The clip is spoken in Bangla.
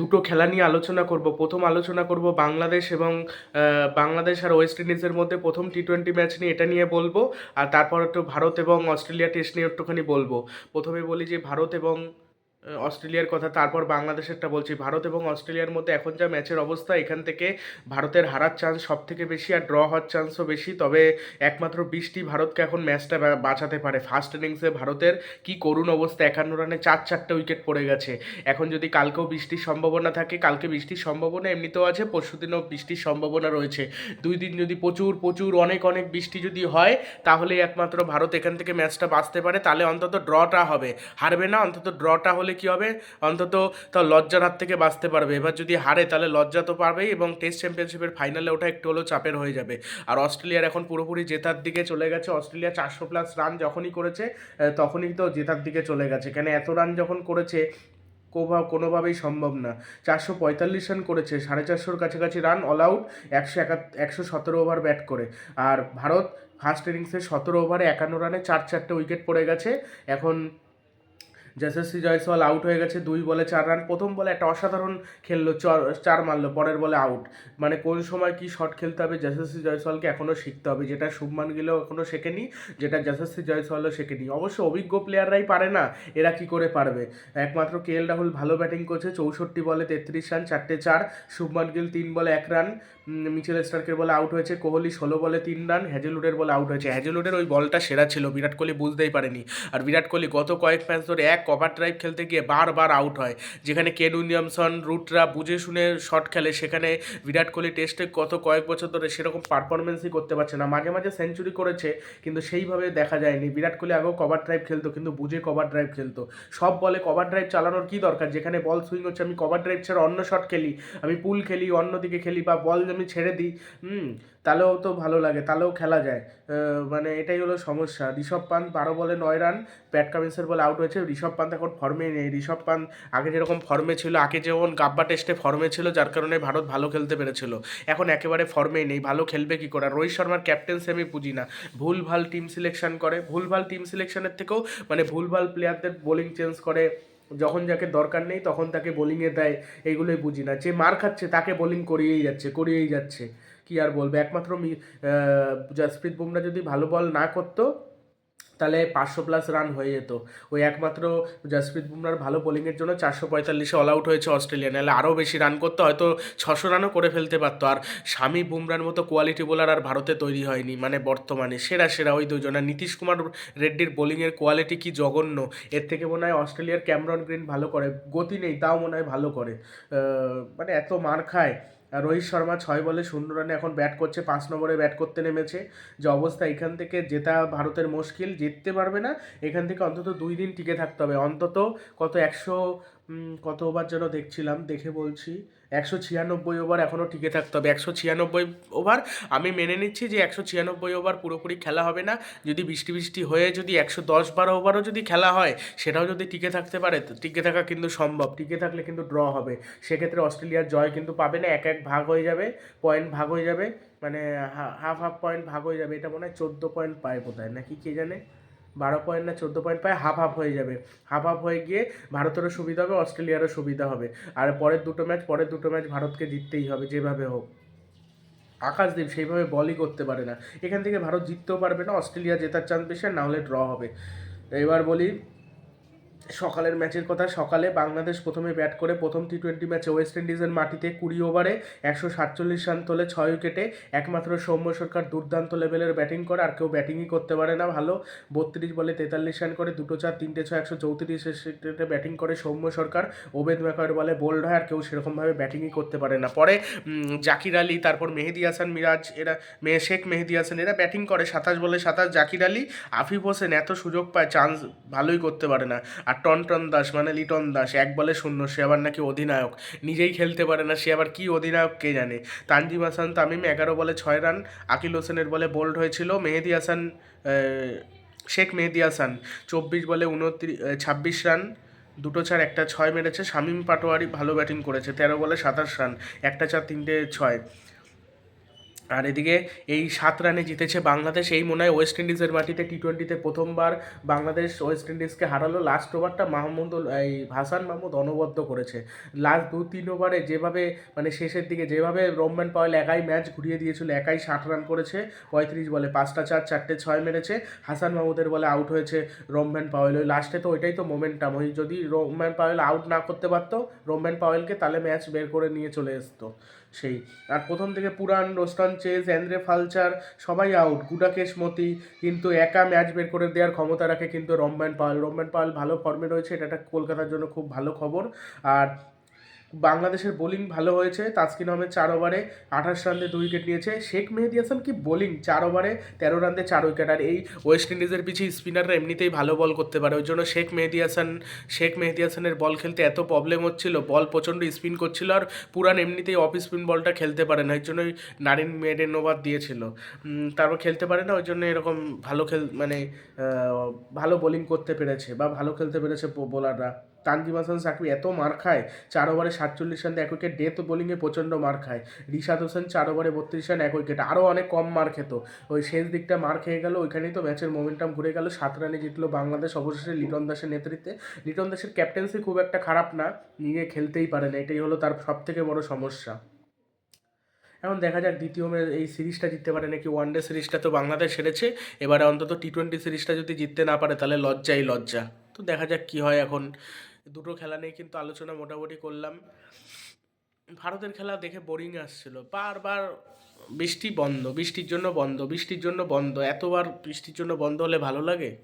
দুটো খেলা নিয়ে আলোচনা করব। প্রথম আলোচনা করব বাংলাদেশ এবং বাংলাদেশ আর ওয়েস্ট ইন্ডিজের মধ্যে প্রথম টি টোয়েন্টি ম্যাচ নিয়ে এটা নিয়ে বলব, আর তারপর একটু ভারত এবং অস্ট্রেলিয়া টেস্ট নিয়ে একটুখানি বলব। প্রথমে বলি যে ভারত এবং অস্ট্রেলিয়ার কথা, তারপর বাংলাদেশেরটা বলছি। ভারত এবং অস্ট্রেলিয়ার মধ্যে এখন যা ম্যাচের অবস্থা, এখান থেকে ভারতের হারার চান্স সব থেকে বেশি আর ড্র হওয়ার চান্সও বেশি। তবে একমাত্র বৃষ্টি ভারতকে এখন ম্যাচটা বাঁচাতে পারে। ফার্স্ট ইনিংসে ভারতের কি করুণ অবস্থা, একান্ন রানে চার চারটে উইকেট পড়ে গেছে। এখন যদি কালকেও বৃষ্টির সম্ভাবনা থাকে, কালকে বৃষ্টির সম্ভাবনা এমনিতেও আছে, পরশু দিনও বৃষ্টির সম্ভাবনা রয়েছে। দুই দিন যদি প্রচুর প্রচুর, অনেক অনেক বৃষ্টি যদি হয়, তাহলে একমাত্র ভারত এখান থেকে ম্যাচটা বাঁচতে পারে। তাহলে অন্তত ড্রটা হবে। হারবে না, অন্তত ড্রটা হলে কি হবে? অন্তত তাও লজ্জার হাত থেকে বাঁচতে পারবে। এবার যদি হারে, তাহলে লজ্জা তো পারবেই এবং টেস্ট চ্যাম্পিয়নশিপের ফাইনালে ওঠা একটু হলেও চাপের হয়ে যাবে। আর অস্ট্রেলিয়ার এখন পুরোপুরি জেতার দিকে চলে গেছে। অস্ট্রেলিয়া চারশো প্লাস রান যখনই করেছে তখনই তো জেতার দিকে চলে গেছে। কেন এত রান যখন করেছে কোনোভাবেই সম্ভব না। চারশো পঁয়তাল্লিশ রান করেছে, সাড়ে চারশোর কাছাকাছি রান অল আউট একশো একশো সতেরো ওভার ব্যাট করে। আর ভারত ফার্স্ট ইনিংসে সতেরো ওভারে একান্ন রানে চার চারটে উইকেট পড়ে গেছে। এখন যশস্বী জয়সওয়াল আউট হয়ে গেছে, দুই বলে চার রান প্রথম বলে একটা অসাধারণ খেললো চার মারলো, পরের বলে আউট মানে কোন সময় কি শট খেলতে হবে যশস্বী জয়সওয়ালকে এখনও শিখতে হবে। যেটা শুভমান গিলেও এখনও শেখেনি, যেটা যশস্বী জয়সওয়ালও শেখেনি। অবশ্য অভিজ্ঞ প্লেয়াররাই পারে না, এরা কি করে পারবে? একমাত্র কে এল রাহুল ভালো ব্যাটিং করছে, চৌষট্টি বলে তেত্রিশ রান চারটে চার। শুভমান গিল তিন বলে এক রান মিচেল স্টার্কের বলে আউট হয়েছে, কোহলি ষোলো বলে তিন রান হ্যাজেলুডের বলে আউট হয়েছে। হ্যাজেলুডের ওই বলটা সেরা ছিল, বিরাট কোহলি বুঝতেই পারেনি। আর বিরাট কোহলি গত কয়েক ম্যাচ ধরে এক কভার ড্রাইভ খেলতে গিয়ে বারবার আউট হয়। যেখানে কেন উইলিয়ামসন, রুটরা বুঝে শুনে শট খেলে, সেখানে বিরাট কোহলি টেস্টে গত কয়েক বছর ধরে সেরকম পারফরমেন্সই করতে পারছে না। মাঝে মাঝে সেঞ্চুরি করেছে, কিন্তু সেইভাবে দেখা যায়নি। বিরাট কোহলি আগেও কভার ড্রাইভ খেলতো, কিন্তু বুঝে কভার ড্রাইভ খেলতো। সব বলে কভার ড্রাইভ চালানোর কী দরকার? যেখানে বল সুইং হচ্ছে, আমি কভার ড্রাইভ ছাড়া অন্য শট খেলি, আমি পুল খেলি অন্য দিকে খেলি, বা বল আমি ছেড়ে দিই, হুম, তাহলেও তো ভালো লাগে, তাহলেও খেলা যায়। মানে এটাই হলো সমস্যা। ঋষভ পান্ত বারো বলে নয় রান, প্যাট কামিন্সের বলে আউট হয়েছে। ঋষভ পান্ত এখন ফর্মে নেই। ঋষভ পান্ত আগে যেরকম ফর্মে ছিল, আগে যেমন গাব্বা টেস্টে ফর্মে ছিল, যার কারণে ভারত ভালো খেলতে পেরেছিল। এখন একেবারে ফর্মেই নেই, ভালো খেলবে কি করে? রোহিত শর্মার ক্যাপ্টেন্সি আমি বুঝি না। ভুল ভালো টিম সিলেকশন করে ভুল ভালো টিম সিলেকশনের থেকেও মানে ভুল ভালো প্লেয়ারদের বোলিং চেঞ্জ করে যখন যাকে দরকার নেই তখন তাকে বোলিংয়ে দেয়, এগুলোই বুঝি না। যে মার খাচ্ছে তাকে বোলিং করিয়েই যাচ্ছে করিয়েই যাচ্ছে। কি আর বলবে? একমাত্র জসপ্রীত বুমরা যদি ভালো বল না করতো তাহলে পাঁচশো প্লাস রান হয়ে যেত। ওই একমাত্র জসপ্রীত বুমরার ভালো বোলিংয়ের জন্য চারশো পঁয়তাল্লিশে অল আউট হয়েছে অস্ট্রেলিয়া। নাহলে আরও বেশি রান করতে হয়তো ছশো রানও করে ফেলতে পারতো। আর স্বামী বুমরার মতো কোয়ালিটি বোলার আর ভারতে তৈরি হয়নি মানে বর্তমানে। সেরা সেরা ওই দুজন। আর নীতিশ কুমার রেড্ডির বোলিংয়ের কোয়ালিটি কি জঘন্য। এর থেকে মনে হয় অস্ট্রেলিয়ার ক্যামরন গ্রিন ভালো করে। গতি নেই, তাও মনে হয় ভালো করে। মানে এত মার খায়। রোহিত শর্মা ছয় বলে শূন্য রানে এখন ব্যাট করছে, পাঁচ নম্বরে ব্যাট করতে নেমেছে। যে অবস্থা, এখান থেকে জেতা ভারতের মুশকিল, জিততে পারবে না। এখান থেকে অন্তত দুই দিন টিকে থাকতে হবে। অন্তত কত একশো কত ওভার যেন দেখছিলাম, দেখে বলছি। একশো ছিয়ানব্বই ওভার এখনও টিকে থাকতে হবে। একশো ছিয়ানব্বই ওভার আমি মেনে নিচ্ছি যে একশো ছিয়ানব্বই ওভার পুরোপুরি খেলা হবে না। যদি বৃষ্টি বৃষ্টি হয়ে যদি একশো দশ বারো ওভারও যদি খেলা হয়, সেটাও যদি টিকে থাকতে পারে, তো টিকে থাকা কিন্তু সম্ভব। টিকে থাকলে কিন্তু ড্র হবে। সেক্ষেত্রে অস্ট্রেলিয়ার জয় কিন্তু পাবে না, এক এক ভাগ হয়ে যাবে পয়েন্ট ভাগ হয়ে যাবে মানে হাফ হাফ পয়েন্ট ভাগ হয়ে যাবে। এটা মনে হয় চোদ্দ পয়েন্ট পায় বোধ হয় নাকি কে জানে? বারো পয়েন্ট না চোদ্দ পয়েন্ট পায় হাফ হাফ হয়ে যাবে। হাফ হাফ হয়ে গিয়ে ভারতেরও সুবিধা হবে, অস্ট্রেলিয়ারও সুবিধা হবে। আর পরের দুটো ম্যাচ পরের দুটো ম্যাচ ভারতকে জিততেই হবে, যেভাবে হোক। আকাশদীপ সেইভাবে বলই করতে পারে না। এখান থেকে ভারত জিততেও পারবে না, অস্ট্রেলিয়া জেতার চান্স বেশি, আর না হলে ড্র হবে। এবার বলি সকালের ম্যাচের কথা, সকালে বাংলাদেশ প্রথমে ব্যাট করে প্রথম টি টোয়েন্টি ম্যাচে ওয়েস্ট ইন্ডিজের মাটিতে কুড়ি ওভারে একশো সাতচল্লিশ রান তোলে ছয় উইকেটে। একমাত্র সৌম্য সরকার দুর্দান্ত লেভেলের ব্যাটিং করে, আর কেউ ব্যাটিংই করতে পারে না ভালো। বত্রিশ বলে তেতাল্লিশ রান করে, দুটো চার, তিনটে ছয়, একশো চৌত্রিশ ব্যাটিং করে সৌম্য সরকার। ওবেদ মেকার বলে বোল্ড হয়, আর কেউ সেরকমভাবে ব্যাটিংই করতে পারে না। পরে জাকির আলী, তারপর মেহেদি হাসান মিরাজ, এরা, মে, শেখ মেহেদি হাসান, এরা ব্যাটিং করে সাতাশ বলে সাতাশ। জাকির আলী, আফিফ হোসেন এত সুযোগ পায় চান্স ভালোই করতে পারে না। আর টনটন দাস মানে লিটন দাস, এক বলে শূন্য, সে আবার নাকি অধিনায়ক। নিজেই খেলতে পারে না, সে আবার কি অধিনায়ক কে জানে? তানজিম হাসান, তামিম এগারো বলে ছয় রান, আকিল হোসেনের বলে বোল্ড হয়েছিল, মেহেদি হাসান শেখ মেহেদি হাসান, চব্বিশ বলে উনত্রিশ ছাব্বিশ রান, দুটো চার, একটা ছয় মেরেছে, শামীম পাটোয়ারি ভালো ব্যাটিং করেছে, তেরো বলে সাতাশ রান, একটা চার, তিনটে ছয়। আর এদিকে এই সাত রানে জিতেছে বাংলাদেশ। এই মনে হয় ওয়েস্ট ইন্ডিজের মাটিতে টি টোয়েন্টিতে প্রথমবার বাংলাদেশ ওয়েস্ট ইন্ডিজকে হারালো। লাস্ট ওভারটা মাহমুদ এই হাসান মাহমুদ অনবদ্য করেছে। লাস্ট দু তিন ওভারে যেভাবে মানে শেষের দিকে যেভাবে রোমম্যান পাওয়েল একাই ম্যাচ ঘুরিয়ে দিয়েছিল, একাই ষাট রান করেছে। পঁয়ত্রিশ বলে পাঁচটা চার, চারটে ছয় মেরেছে। হাসান মাহমুদের বলে আউট হয়েছে রোমম্যান পাওয়েল ওই লাস্টে তো ওইটাই তো মোমেন্টাম ওই যদি রোমম্যান পাওয়েল আউট না করতে পারতো রোমম্যান পাওয়েলকে তাহলে ম্যাচ বের করে নিয়ে চলে আসতো সেই। আর প্রথম থেকে পুরান রোস্টন চেজ অ্যান্দ্রে ফালচার, সবাই আউট গুডাকেশ মতি, কিন্তু একা ম্যাচ বের করে দেওয়ার ক্ষমতা রাখে কিন্তু রম্যান পাল। রম্যান পাল ভালো ফর্মে রয়েছে, এটা একটা কলকাতার জন্য খুব ভালো খবর। আর বাংলাদেশের বোলিং ভালো হয়েছে, তাসকিন আহমেদ চার ওভারে আঠাশ রান দিয়ে দুই উইকেট নিয়েছে। শেখ মেহেদি হাসান কি বোলিং? চার ওভারে তেরো রান দিয়ে চার উইকেট। আর এই ওয়েস্ট ইন্ডিজের পিছিয়ে স্পিনাররা এমনিতেই ভালো বল করতে পারে, ওই জন্য শেখ মেহেদি হাসান, শেখ মেহেদি হাসানের বল খেলতে এত প্রবলেম হচ্ছিল, বল প্রচণ্ড স্পিন করছিল আর পুরান এমনিতেই অফ স্পিন বলটা খেলতে পারে না ওই জন্যই নারিন মেডেন ওভার দিয়েছিল। তারপর খেলতে পারে না, ওই জন্য এরকম ভালো খেল মানে ভালো বোলিং করতে পেরেছে বা ভালো খেলতে পেরেছে বোলাররা তানজিম হাসান সাকিব এত মার খায়, চার ওভারে সাতচল্লিশ রান, এক উইকেট ডেথ বোলিংয়ে প্রচণ্ড মার খায়। রিশাদ হোসেন চার ওভারে বত্রিশ রান, এক উইকেট আরও অনেক কম মার খেত। ওই শেষ দিকটা মার খেয়ে গেল, ওইখানেই তো ম্যাচের মোমেন্টাম ঘুরে গেল, সাত রানে জিতলো বাংলাদেশ, অবশেষে লিটন দাসের নেতৃত্বে। লিটন দাসের ক্যাপ্টেন্সি খুব একটা খারাপ না, নিয়ে খেলতেই পারে না, এটাই হলো তার সব থেকে বড় সমস্যা। এখন দেখা যাক দ্বিতীয় এই সিরিজটা জিততে পারে নাকি ওয়ান ডে সিরিজটা তো বাংলাদেশ সেরেছে এবারে অন্তত টি টোয়েন্টি সিরিজটা যদি জিততে না পারে, তাহলে লজ্জাই লজ্জা। তো দেখা যাক কী হয় এখন। দুটো খেলা নিয়ে কিন্তু আলোচনা মোটামুটি করলাম। ভারতের খেলা দেখে বোরিং আসছিল। বারবার বৃষ্টি বন্ধ, বৃষ্টির জন্য বন্ধ, বৃষ্টির জন্য বন্ধ, এতবার বৃষ্টির জন্য বন্ধ হলে ভালো লাগে?